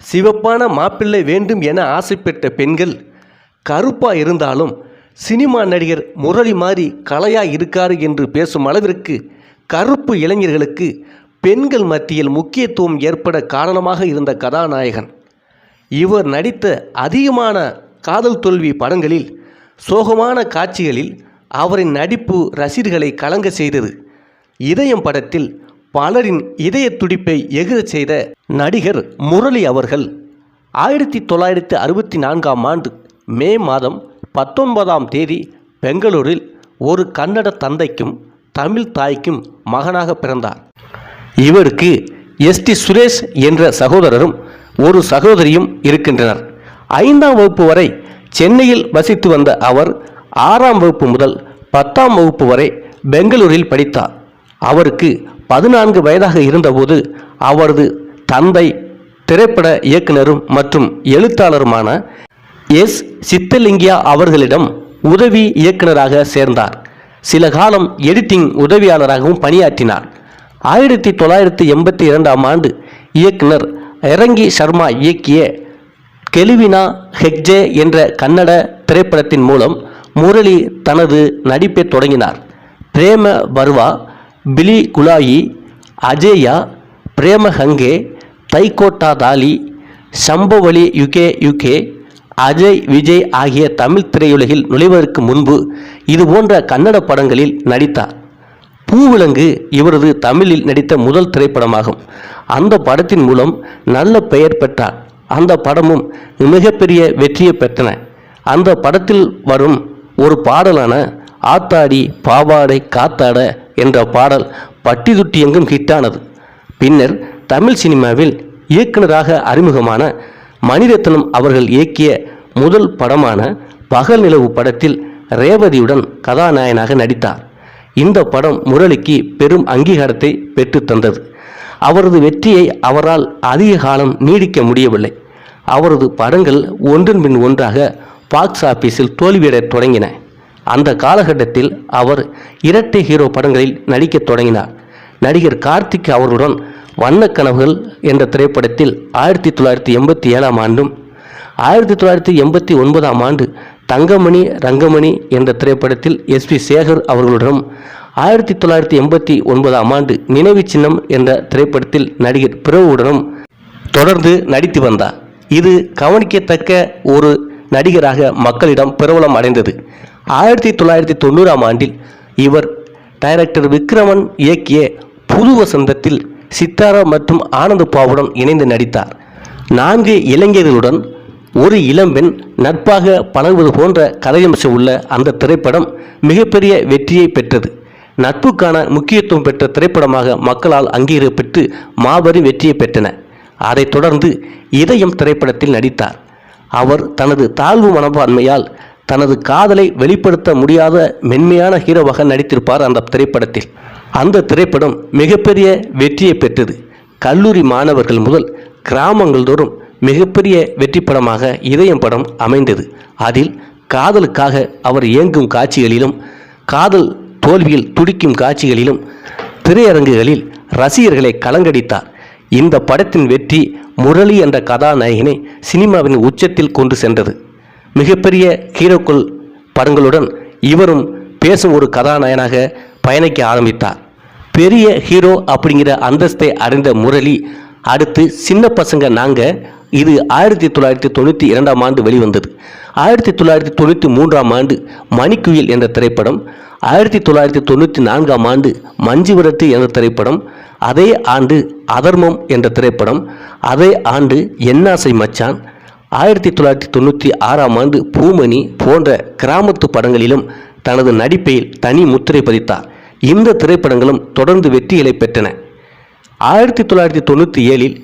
சிவப்பான மாப்பிள்ளை வேண்டும் என ஆசைப்பட்ட பெண்கள் கருப்பா இருந்தாலும் சினிமா நடிகர் முரளி மாதிரி கலையாக இருக்காரு என்று பேசும் அளவிற்கு கருப்பு இளைஞர்களுக்கு பெண்கள் மத்தியில் முக்கியத்துவம் ஏற்பட காரணமாக இருந்த கதாநாயகன். இவர் நடித்த அதிகமான காதல் தோல்வி படங்களில் சோகமான காட்சிகளில் அவரின் நடிப்பு ரசிகர்களை கலங்க செய்தது. இதயம் படத்தில் பலரின் இதய துடிப்பை எகிரச் செய்த நடிகர் முரளி அவர்கள் ஆயிரத்தி தொள்ளாயிரத்தி அறுபத்தி நான்காம் ஆண்டு மே மாதம் பத்தொன்பதாம் தேதி பெங்களூரில் ஒரு கன்னட தந்தைக்கும் தமிழ் தாய்க்கும் மகனாக பிறந்தார். இவருக்கு எஸ்டி சுரேஷ் என்ற சகோதரரும் ஒரு சகோதரியும் இருக்கின்றனர். ஐந்தாம் வகுப்பு வரை சென்னையில் வசித்து வந்த அவர் ஆறாம் வகுப்பு முதல் பத்தாம் வகுப்பு வரை பெங்களூரில் படித்தார். அவருக்கு பதினான்கு வயதாக இருந்தபோது அவரது தந்தை திரைப்பட இயக்குனரும் மற்றும் எழுத்தாளருமான எஸ். சித்தலிங்கியா அவர்களிடம் உதவி இயக்குனராக சேர்ந்தார். சில காலம் எடிட்டிங் உதவியாளராகவும் பணியாற்றினார். ஆயிரத்தி தொள்ளாயிரத்தி எண்பத்தி இரண்டாம் ஆண்டு இயக்குனர் இரங்கி சர்மா இயக்கிய கெலுவினா ஹெக்ஜே என்ற கன்னட திரைப்படத்தின் மூலம் முரளி தனது நடிப்பை தொடங்கினார். பிரேம பர்வா பிலி குலாயி அஜேயா பிரேம ஹங்கே தைகோட்டா தாலி சம்பவலி யுகே யுகே அஜய் விஜய் ஆகிய தமிழ் திரையுலகில் நுழைவதற்கு முன்பு இது போன்ற கன்னட படங்களில் நடித்தார். பூவிலங்கு இவரது தமிழில் நடித்த முதல் திரைப்படமாகும். அந்த படத்தின் மூலம் நல்ல பெயர் பெற்றார். அந்த படமும் மிகப்பெரிய வெற்றியை பெற்றன. அந்த படத்தில் வரும் ஒரு பாடலான ஆத்தாடி பாவாடை காத்தாட என்ற பாடல் பட்டி துட்டி எங்கும் ஹிட்டானது. பின்னர் தமிழ் சினிமாவில் இயக்குனராக அறிமுகமான மணிரத்னம் அவர்கள் இயக்கிய முதல் படமான பகல் நிலவு படத்தில் ரேவதியுடன் கதாநாயகனாக நடித்தார். இந்த படம் முரளிக்கு பெரும் அங்கீகாரத்தை பெற்றுத் தந்தது. அவரது வெற்றியை அவரால் அதிக காலம் நீடிக்க முடியவில்லை. அவரது படங்கள் ஒன்றின் பின் ஒன்றாக பாக்ஸ் ஆபீஸில் தோல்வியடைத் தொடங்கின. அந்த காலகட்டத்தில் அவர் இரட்டை ஹீரோ படங்களில் நடிக்கத் தொடங்கினார். நடிகர் கார்த்திக் அவர்களுடன் வண்ணக் கனவுகள் என்ற திரைப்படத்தில் ஆயிரத்தி தொள்ளாயிரத்தி எண்பத்தி ஏழாம் ஆண்டும் ஆயிரத்தி தொள்ளாயிரத்தி எண்பத்தி ஒன்பதாம் ஆண்டு தங்கமணி ரங்கமணி என்ற திரைப்படத்தில் எஸ்பி சேகர் அவர்களுடனும் ஆயிரத்தி தொள்ளாயிரத்தி எண்பத்தி ஒன்பதாம் ஆண்டு நினைவு சின்னம் என்ற திரைப்படத்தில் நடிகர் பிரபுவுடனும் தொடர்ந்து நடித்து வந்தார். இது கவனிக்கத்தக்க ஒரு நடிகராக மக்களிடம் பிரபலம் அடைந்தது. ஆயிரத்தி தொள்ளாயிரத்தி தொண்ணூறாம் ஆண்டில் இவர் டைரக்டர் விக்ரமன் இயக்கிய புது வசந்தத்தில் சித்தாரா மற்றும் ஆனந்த் பாவுடன் இணைந்து நடித்தார். நான்கு இளைஞர்களுடன் ஒரு இளம்பெண் நட்பாக பழகுவது போன்ற கதையம்சம் உள்ள அந்த திரைப்படம் மிகப்பெரிய வெற்றியை பெற்றது. நட்புக்கான முக்கியத்துவம் பெற்ற திரைப்படமாக மக்களால் அங்கீகரிக்கப்பட்டு மாபெரும் வெற்றியை பெற்றன. அதைத் தொடர்ந்து இதயம் திரைப்படத்தில் நடித்தார். அவர் தனது தாழ்வு மனப்பான்மையால் தனது காதலை வெளிப்படுத்த முடியாத மென்மையான ஹீரோவாக நடித்திருப்பார் அந்த திரைப்படத்தில். அந்த திரைப்படம் மிகப்பெரிய வெற்றியை பெற்றது. கல்லூரி மாணவர்கள் முதல் கிராமங்கள் தோறும் மிகப்பெரிய வெற்றி படமாக இதயம் படம் அமைந்தது. அதில் காதலுக்காக அவர் இயங்கும் காட்சிகளிலும் காதல் தோல்வியில் துடிக்கும் காட்சிகளிலும் திரையரங்குகளில் ரசிகர்களை கலங்கடித்தார். இந்த படத்தின் வெற்றி முரளி என்ற கதாநாயகனை சினிமாவின் உச்சத்தில் கொண்டு சென்றது. மிகப்பெரிய ஹீரோக்கள் படங்களுடன் இவரும் பேசும் ஒரு கதாநாயகனாக பயணிக்க ஆரம்பித்தார். பெரிய ஹீரோ அப்படிங்கிற அந்தஸ்தை அடைந்த முரளி அடுத்து சின்ன பசங்க நாங்கள் இது ஆயிரத்தி தொள்ளாயிரத்தி தொண்ணூற்றி இரண்டாம் ஆண்டு வெளிவந்தது. ஆயிரத்தி தொள்ளாயிரத்தி தொண்ணூற்றி மூன்றாம் ஆண்டு மணிக்குயில் என்ற திரைப்படம் ஆயிரத்தி தொள்ளாயிரத்தி தொண்ணூற்றி நான்காம் ஆண்டு மஞ்சு விரட்டு என்ற திரைப்படம் அதே ஆண்டு அதர்மம் என்ற திரைப்படம் அதே ஆண்டு என்னாசை மச்சான் ஆயிரத்தி தொள்ளாயிரத்தி தொண்ணூற்றி ஆறாம் ஆண்டு பூமணி போன்ற கிராமத்து படங்களிலும் தனது நடிப்பையில் தனி முத்திரை பதித்தார். இந்த திரைப்படங்களும் தொடர்ந்து வெற்றிகளை பெற்றன. ஆயிரத்தி தொள்ளாயிரத்தி தொண்ணூற்றி ஏழில்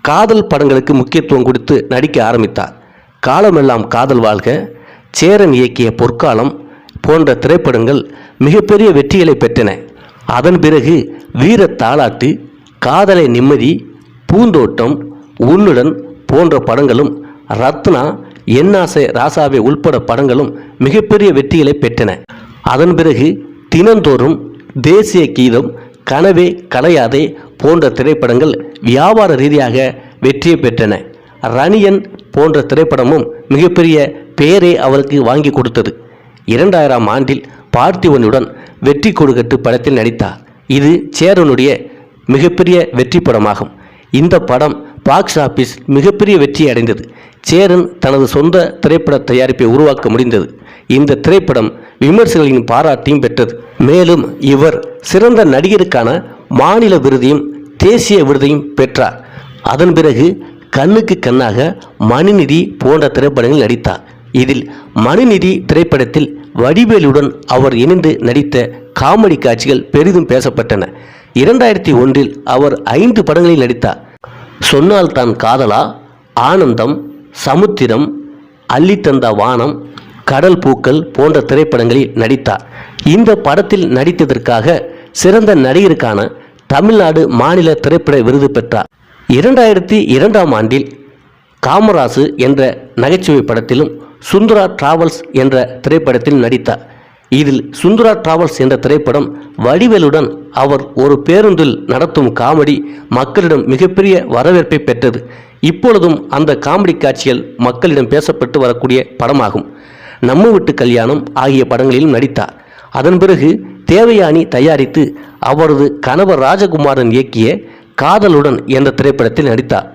காதல் படங்களுக்கு முக்கியத்துவம் கொடுத்து நடிக்க ஆரம்பித்தார். காலமெல்லாம் காதல் வாழ்க சேரன் இயக்கிய பொற்காலம் போன்ற திரைப்படங்கள் மிகப்பெரிய வெற்றிகளை பெற்றன. அதன் பிறகு வீர தாலாட்டு காதலை நிம்மதி பூந்தோட்டம் உன்னுடன் போன்ற படங்களும் ரத்னா என்னாசை ராசாவை உள்பட படங்களும் மிகப்பெரிய வெற்றிகளை பெற்றன. அதன் பிறகு தினந்தோறும் தேசிய கீதம் கனவே கலையாதே போன்ற திரைப்படங்கள் வியாபார ரீதியாக வெற்றியை பெற்றன. ரணியன் போன்ற திரைப்படமும் மிகப்பெரிய பெயரை அவருக்கு வாங்கி கொடுத்தது. இரண்டாயிரம் ஆண்டில் பார்த்திவனுடன் வெற்றி கொடுக்கட்டு படத்தில் நடித்தார். இது சேரனுடைய மிகப்பெரிய வெற்றி படமாகும். இந்த படம் பாக்ஸ் ஆபீஸ் மிகப்பெரிய வெற்றி அடைந்தது. சேரன் தனது சொந்த திரைப்பட தயாரிப்பை உருவாக்க முடிந்தது. இந்த திரைப்படம் விமர்சகர்களின் பாராட்டையும் பெற்றது. மேலும் இவர் சிறந்த நடிகருக்கான மாநில விருதையும் தேசிய விருதையும் பெற்றார். அதன் பிறகு கண்ணுக்கு கண்ணாக மணிநிதி போன்ற திரைப்படங்களில் நடித்தார். இதில் மணிநிதி திரைப்படத்தில் வடிவேலுடன் அவர் இணைந்து நடித்த காமெடி காட்சிகள் பெரிதும் பேசப்பட்டன. இரண்டாயிரத்தி ஒன்றில் அவர் ஐந்து படங்களில் நடித்தார். சொன்னால் தான் காதலா? ஆனந்தம்? சமுத்திரம் அள்ளித்தந்த வானம் கடல் பூக்கள் போன்ற திரைப்படங்களில் நடித்தார். இந்த படத்தில் நடித்ததற்காக சிறந்த நடிகருக்கான தமிழ்நாடு மாநில திரைப்பட விருது பெற்றார். இரண்டாயிரத்தி இரண்டாம் ஆண்டில் காமராசு என்ற நகைச்சுவை படத்திலும் சுந்தரா டிராவல்ஸ் என்ற திரைப்படத்தில் நடித்தார். இதில் சுந்தரா டிராவல்ஸ் என்ற திரைப்படம் வடிவேலுடன் அவர் ஒரு பேருந்தில் நடத்தும் காமெடி மக்களிடம் மிகப்பெரிய வரவேற்பை பெற்றது. இப்பொழுதும் அந்த காமெடி காட்சிகள் மக்களிடம் பேசப்பட்டு வரக்கூடிய படமாகும். நம்ம வீட்டு கல்யாணம் ஆகிய படங்களிலும் நடித்தார். அதன் பிறகு தேவயானி தயாரித்து அவரது கணவர் ராஜகுமாரன் இயக்கிய காதலுடன் என்ற திரைப்படத்தில் நடித்தார்.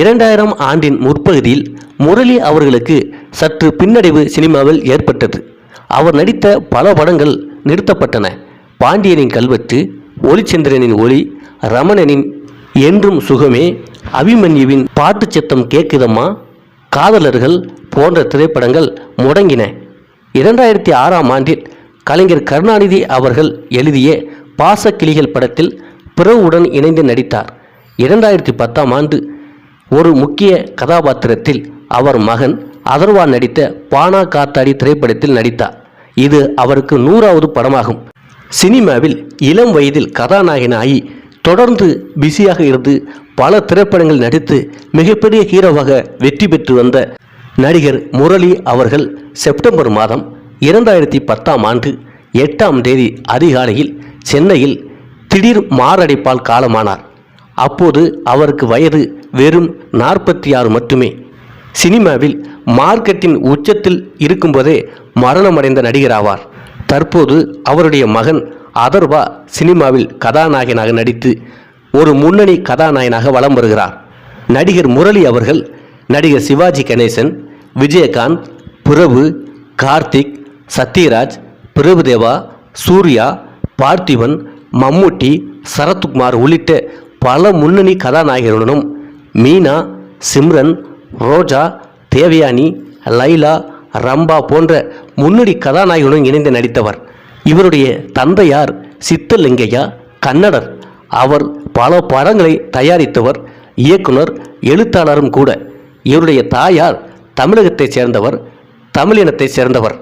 இரண்டாயிரம் ஆண்டின் முற்பகுதியில் முரளி அவர்களுக்கு சற்று பின்னடைவு சினிமாவில் ஏற்பட்டது. அவர் நடித்த பல படங்கள் நிறுத்தப்பட்டன. பாண்டியனின் கல்வெட்டு ஒளிச்சந்திரனின் ஒளி ரமணனின் என்றும் சுகமே அபிமன்யுவின் பாட்டுச் சத்தம் கேட்குதம்மா? காதலர்கள் போன்ற திரைப்படங்கள் முடங்கின. இரண்டாயிரத்தி ஆறாம் ஆண்டில் கலைஞர் கருணாநிதி அவர்கள் எழுதிய பாசக்கிளிகள் படத்தில் பிறவுடன் இணைந்து நடித்தார். இரண்டாயிரத்தி பத்தாம் ஆண்டு ஒரு முக்கிய கதாபாத்திரத்தில் அவர் மகன் அதர்வா நடித்த பானா காத்தாடி திரைப்படத்தில் நடித்தார். இது அவருக்கு நூறாவது படமாகும். சினிமாவில் இளம் வயதில் கதாநாயகனாகி தொடர்ந்து பிஸியாக இருந்து பல திரைப்படங்கள் நடித்து மிகப்பெரிய ஹீரோவாக வெற்றி பெற்று வந்த நடிகர் முரளி அவர்கள் செப்டம்பர் மாதம் இரண்டாயிரத்தி பத்தாம் ஆண்டு எட்டாம் தேதி அதிகாலையில் சென்னையில் திடீர் மாரடைப்பால் காலமானார். அப்போது அவருக்கு வயது வெறும் நாற்பத்தி ஆறு மட்டுமே. சினிமாவில் மார்க்கெட்டின் உச்சத்தில் இருக்கும்போதே மரணமடைந்த நடிகர் ஆவார் தற்போது அவருடைய மகன் அதர்வா சினிமாவில் கதாநாயகனாக நடித்து ஒரு முன்னணி கதாநாயகனாக வலம் வருகிறார். நடிகர் முரளி அவர்கள் நடிகர் சிவாஜி கணேசன் விஜயகாந்த் பிரபு கார்த்திக் சத்யராஜ் பிரபுதேவா சூர்யா பார்த்திபன் மம்முட்டி சரத்குமார் உள்ளிட்ட பல முன்னணி கதாநாயகர்களுடனும் மீனா சிம்ரன் ரோஜா தேவயானி லைலா ரம்பா போன்ற முன்னணி கதாநாயகனும் இணைந்து நடித்தவர். இவருடைய தந்தையார் சித்தலிங்கையா கன்னடர். அவர் பல படங்களை தயாரித்தவர் இயக்குனர் எழுத்தாளரும் கூட. இவருடைய தாயார் தமிழகத்தைச் சேர்ந்தவர் தமிழினத்தைச் சேர்ந்தவர்.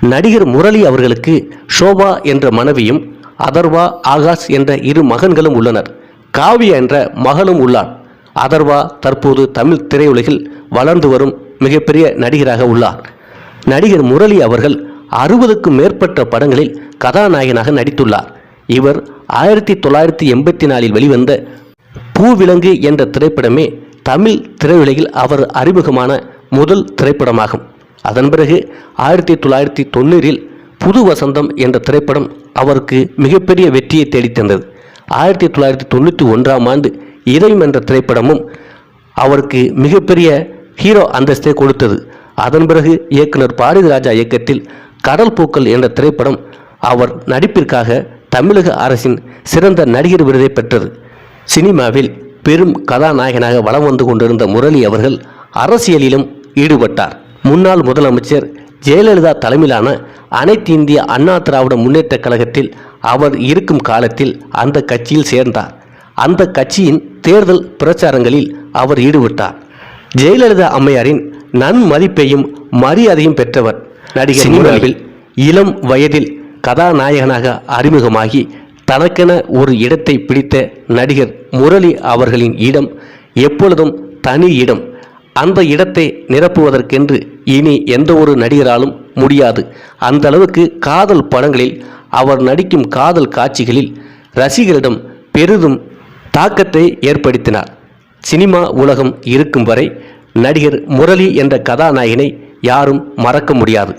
நடிகர் முரளி அவர்களுக்கு ஷோபா என்ற மனைவியும் அதர்வா ஆகாஷ் என்ற இரு மகன்களும் உள்ளனர். காவியா என்ற மகளும் உள்ளார். அதர்வா தற்போது தமிழ் திரையுலகில் வளர்ந்து வரும் மிகப்பெரிய நடிகராக உள்ளார். நடிகர் முரளி அவர்கள் அறுபதுக்கும் மேற்பட்ட படங்களில் கதாநாயகனாக நடித்துள்ளார். இவர் ஆயிரத்தி தொள்ளாயிரத்தி எண்பத்தி நாலில் வெளிவந்த பூவிலங்கு என்ற திரைப்படமே தமிழ் திரையுலகில் அவர் அறிமுகமான முதல் திரைப்படமாகும். அதன் பிறகு ஆயிரத்தி தொள்ளாயிரத்தி தொண்ணூறில் புது வசந்தம் என்ற திரைப்படம் அவருக்கு மிகப்பெரிய வெற்றியை தேடித்தந்தது ஆயிரத்தி தொள்ளாயிரத்தி தொண்ணூற்றி ஒன்றாம் ஆண்டு இதயம் என்ற திரைப்படமும் அவருக்கு மிகப்பெரிய ஹீரோ அந்தஸ்தை கொடுத்தது. அதன் பிறகு இயக்குனர் பாரதிராஜா இயக்கத்தில் கடல் பூக்கள் என்ற திரைப்படம் அவர் நடிப்பிற்காக தமிழக அரசின் சிறந்த நடிகர் விருதை பெற்றது. சினிமாவில் பெரும் கதாநாயகனாக வலம் வந்து கொண்டிருந்த முரளி அவர்கள் அரசியலிலும் ஈடுபட்டார். முன்னாள் முதலமைச்சர் ஜெயலலிதா தலைமையிலான அனைத்து இந்திய அண்ணா திராவிட முன்னேற்றக் கழகத்தில் அவர் இருக்கும் காலத்தில் அந்த கட்சியில் சேர்ந்தார். அந்த கட்சியின் தேர்தல் பிரச்சாரங்களில் அவர் ஈடுபட்டார். ஜெயலலிதா அம்மையாரின் நன்மதிப்பையும் மரியாதையும் பெற்றவர். நடிகர் சினிமாவில் இளம் வயதில் கதாநாயகனாக அறிமுகமாகி தனக்கென ஒரு இடத்தை பிடித்த நடிகர் முரளி அவர்களின் இடம் எப்பொழுதும் தனி இடம். அந்த இடத்தை நிரப்புவதற்கென்று இனி எந்த ஒரு நடிகராலும் முடியாது. அந்த அளவுக்கு காதல் படங்களில் அவர் நடிக்கும் காதல் காட்சிகளில் ரசிகரிடம் பெரிதும் தாக்கத்தை ஏற்படுத்தினார். சினிமா உலகம் இருக்கும் வரை நடிகர் முரளி என்ற கதாநாயகனை யாரும் மறக்க முடியாது.